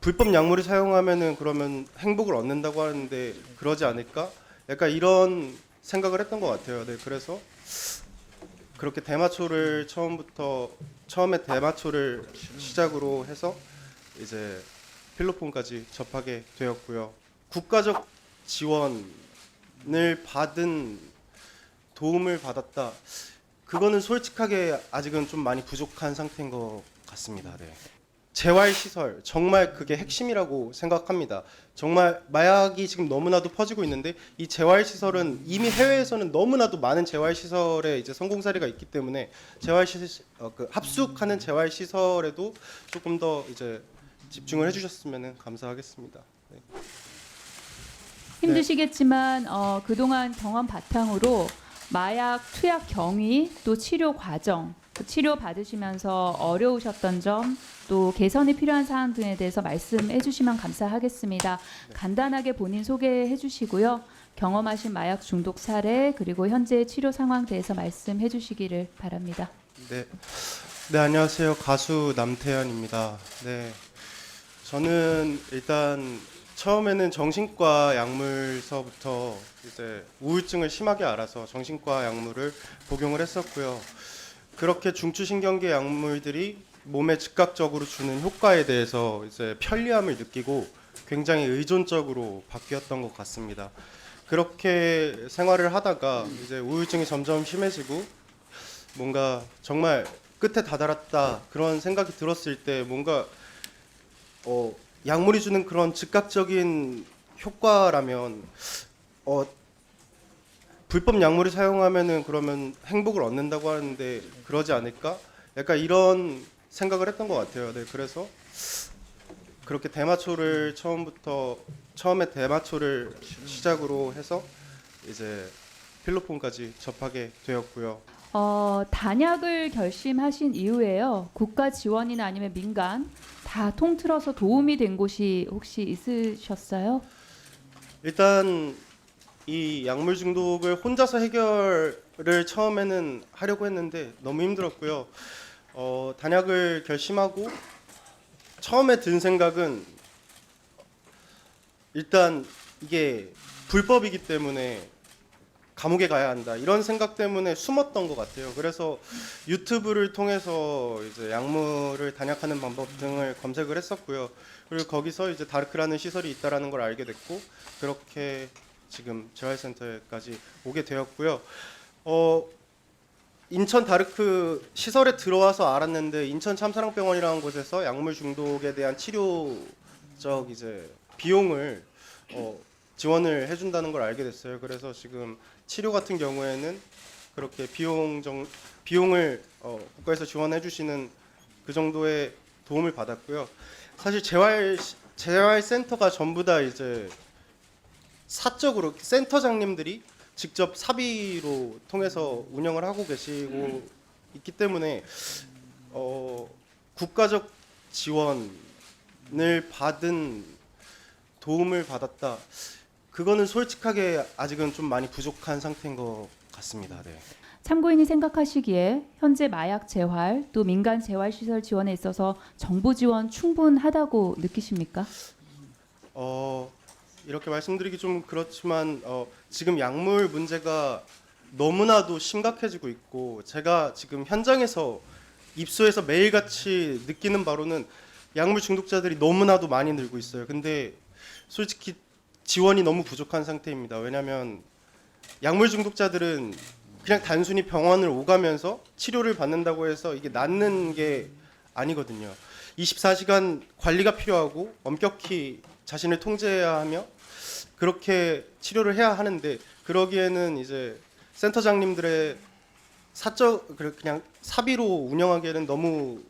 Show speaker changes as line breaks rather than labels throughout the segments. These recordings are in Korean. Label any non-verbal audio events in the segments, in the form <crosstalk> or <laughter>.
불법 약물을 사용하면은 그러면 행복을 얻는다고 하는데 그러지 않을까? 약간 이런 생각을 했던 것 같아요. 네, 그래서 그렇게 대마초를 처음부터 처음에 대마초를 시작으로 해서 이제 필로폰까지 접하게 되었고요. 국가적 지원을 받은 도움을 받았다. 그거는 솔직하게 아직은 좀 많이 부족한 상태인 것 같습니다. 네. 재활 시설 정말 그게 핵심이라고 생각합니다. 정말 마약이 지금 너무나도 퍼지고 있는데 이 재활 시설은 이미 해외에서는 너무나도 많은 재활 시설에 이제 성공 사례가 있기 때문에 재활 시 어, 그 합숙하는 재활 시설에도 조금 더 이제 집중을 해주셨으면 감사하겠습니다. 네.
힘드시겠지만 어, 그동안 경험 바탕으로 마약 투약 경위 또 치료 과정 또 치료 받으시면서 어려우셨던 점 또 개선이 필요한 사항 등에 대해서 말씀해 주시면 감사하겠습니다. 간단하게 본인 소개해 주시고요. 경험하신 마약 중독 사례 그리고 현재 치료 상황 대해서 말씀해 주시기를 바랍니다.
네. 네, 안녕하세요. 가수 남태현입니다. 네. 저는 일단 처음에는 정신과 약물서부터 이제 우울증을 심하게 알아서 정신과 약물을 복용을 했었고요. 그렇게 중추신경계 약물들이 몸에 즉각적으로 주는 효과에 대해서 이제 편리함을 느끼고 굉장히 의존적으로 바뀌었던 것 같습니다. 그렇게 생활을 하다가 이제 우울증이 점점 심해지고 뭔가 정말 끝에 다다랐다 그런 생각이 들었을 때 뭔가 어 약물이 주는 그런 즉각적인 효과라면 어 불법 약물을 사용하면은 그러면 행복을 얻는다고 하는데 그러지 않을까? 약간 이런 생각을 했던 것 같아요. 네, 그래서 그렇게 대마초를 처음부터 처음에 대마초를 시작으로 해서 이제 필로폰까지 접하게 되었고요.
어, 단약을 결심하신 이후에요. 국가 지원이나 아니면 민간 다 통틀어서 도움이 된 곳이 혹시 있으셨어요?
일단 이 약물 중독을 혼자서 해결을 처음에는 하려고 했는데 너무 힘들었고요. 어, 단약을 결심하고 처음에 든 생각은 일단 이게 불법이기 때문에 감옥에 가야 한다 이런 생각 때문에 숨었던 것 같아요. 그래서 유튜브를 통해서 이제 약물을 단약하는 방법 등을 검색을 했었고요. 그리고 거기서 이제 다르크라는 시설이 있다라는 걸 알게 됐고 그렇게 지금 재활센터에까지 오게 되었고요. 어, 인천 다르크 시설에 들어와서 알았는데 인천 참사랑병원이라는 곳에서 약물 중독에 대한 치료적 이제 비용을 어, 지원을 해준다는 걸 알게 됐어요. 그래서 지금 치료 같은 경우에는 그렇게 비용 정 비용을 어, 국가에서 지원해 주시는 그 정도의 도움을 받았고요. 사실 재활 재활 센터가 전부 다 이제 사적으로 센터장님들이 직접 사비로 통해서 운영을 하고 계시고 있기 때문에 어, 국가적 지원을 받은 도움을 받았다. 그거는 솔직하게 아직은 좀 많이 부족한 상태인 것 같습니다. 네.
참고인이 생각하시기에 현재 마약 재활 또 민간 재활 시설 지원에 있어서 정부 지원 충분하다고 느끼십니까?
어, 이렇게 말씀드리기 좀 그렇지만 어, 지금 약물 문제가 너무나도 심각해지고 있고 제가 지금 현장에서 입소해서 매일같이 느끼는 바로는 약물 중독자들이 너무나도 많이 늘고 있어요. 근데 솔직히 지원이 너무 부족한 상태입니다. 왜냐하면 약물 중독자들은 그냥 단순히 병원을 오가면서 치료를 받는다고 해서 이게 낫는 게 아니거든요. 24시간 관리가 필요하고 엄격히 자신을 통제해야 하며 그렇게 치료를 해야 하는데 그러기에는 이제 센터장님들의 사적 그냥 사비로 운영하기에는 너무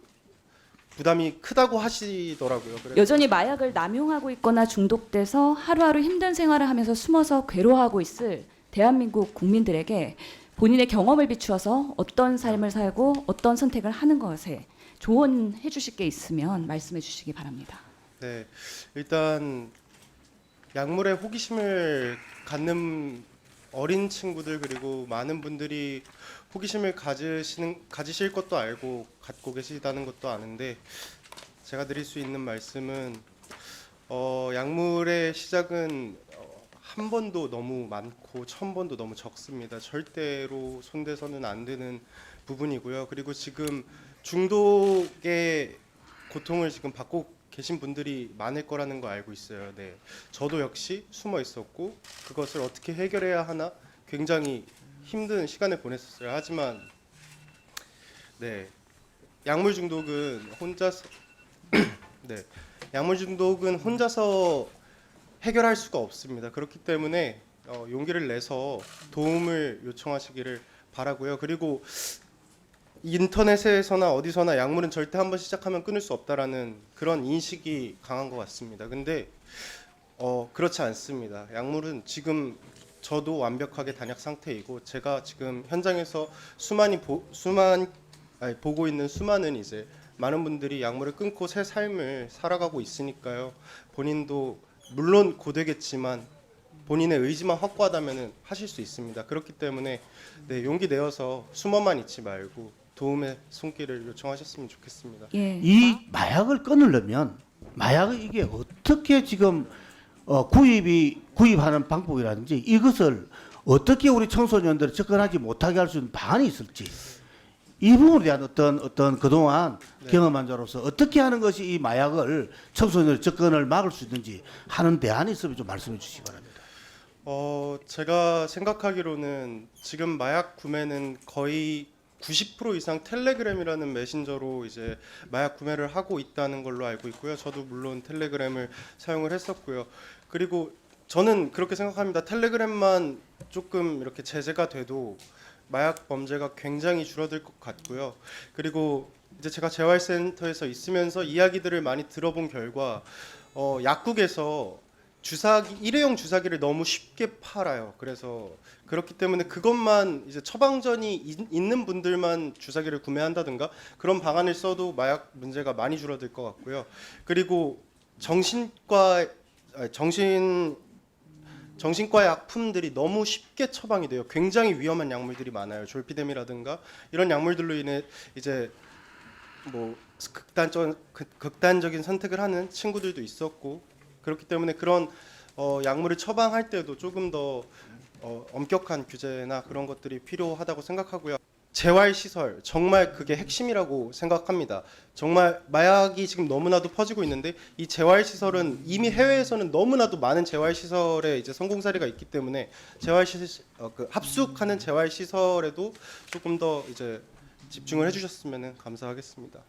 부담이 크다고 하시더라고요. 그래서
여전히 마약을 남용하고 있거나 중독돼서 하루하루 힘든 생활을 하면서 숨어서 괴로워하고 있을 대한민국 국민들에게 본인의 경험을 비추어서 어떤 삶을 살고 어떤 선택을 하는 것에 조언해 주실 게 있으면 말씀해 주시기 바랍니다.
네, 일단 약물에 호기심을 갖는 어린 친구들 그리고 많은 분들이 호기심을 가지시는 가지실 것도 알고 갖고 계시다는 것도 아는데 제가 드릴 수 있는 말씀은 어, 약물의 시작은 어, 한 번도 너무 많고 천 번도 너무 적습니다. 절대로 손대서는 안 되는 부분이고요. 그리고 지금 중독의 고통을 지금 받고 계신 분들이 많을 거라는 거 알고 있어요. 네, 저도 역시 숨어 있었고 그것을 어떻게 해결해야 하나 굉장히 힘든 시간을 보냈었어요. 하지만 네, 약물 중독은 혼자서 <clears throat> 네, 약물 중독은 혼자서 해결할 수가 없습니다. 그렇기 때문에 어, 용기를 내서 도움을 요청하시기를 바라고요. 그리고 인터넷에서나 어디서나 약물은 절대 한번 시작하면 끊을 수 없다라는 그런 인식이 강한 것 같습니다. 근데 어, 그렇지 않습니다. 약물은 지금 저도 완벽하게 단약 상태이고 제가 지금 현장에서 수많이 보, 수만 아니, 보고 있는 수많은 이제 많은 분들이 약물을 끊고 새 삶을 살아가고 있으니까요. 본인도 물론 고되겠지만 본인의 의지만 확고하다면 하실 수 있습니다. 그렇기 때문에 네, 용기 내어서 숨어만 있지 말고 도움의 손길을 요청하셨으면 좋겠습니다.
예.
이 마약을 끊으려면 마약을 이게 어떻게 지금 어, 구입이 구입하는 방법이라든지 이것을 어떻게 우리 청소년들을 접근하지 못하게 할 수 있는 방안이 있을지 이 부분에 대한 어떤 어떤 그동안
네.
경험한 자로서 어떻게 하는 것이 이 마약을 청소년들 접근을 막을 수 있는지 하는 대안이 있으면 좀 말씀해 주시기 바랍니다.
어, 제가 생각하기로는 지금 마약 구매는 거의 90% 이상 텔레그램이라는 메신저로 이제 마약 구매를 하고 있다는 걸로 알고 있고요. 저도 물론 텔레그램을 사용을 했었고요. 그리고 저는 그렇게 생각합니다. 텔레그램만 조금 이렇게 제재가 돼도 마약 범죄가 굉장히 줄어들 것 같고요. 그리고 이제 제가 재활센터에서 있으면서 이야기들을 많이 들어본 결과 어, 약국에서 주사기 일회용 주사기를 너무 쉽게 팔아요. 그래서 그렇기 때문에 그것만 이제 처방전이 있- 있는 분들만 주사기를 구매한다든가 그런 방안을 써도 마약 문제가 많이 줄어들 것 같고요. 그리고 정신과 정신 정신과 약품들이 너무 쉽게 처방이 돼요. 굉장히 위험한 약물들이 많아요. 졸피뎀이라든가 이런 약물들로 인해 이제 뭐 극단적 극- 극단적인 선택을 하는 친구들도 있었고 그렇기 때문에 그런 어, 약물을 처방할 때도 조금 더 어, 엄격한 규제나 그런 것들이 필요하다고 생각하고요. 재활 시설 정말 그게 핵심이라고 생각합니다. 정말 마약이 지금 너무나도 퍼지고 있는데 이 재활 시설은 이미 해외에서는 너무나도 많은 재활 시설에 이제 성공 사례가 있기 때문에 재활 시 어, 그 합숙하는 재활 시설에도 조금 더 이제 집중을 해주셨으면 감사하겠습니다.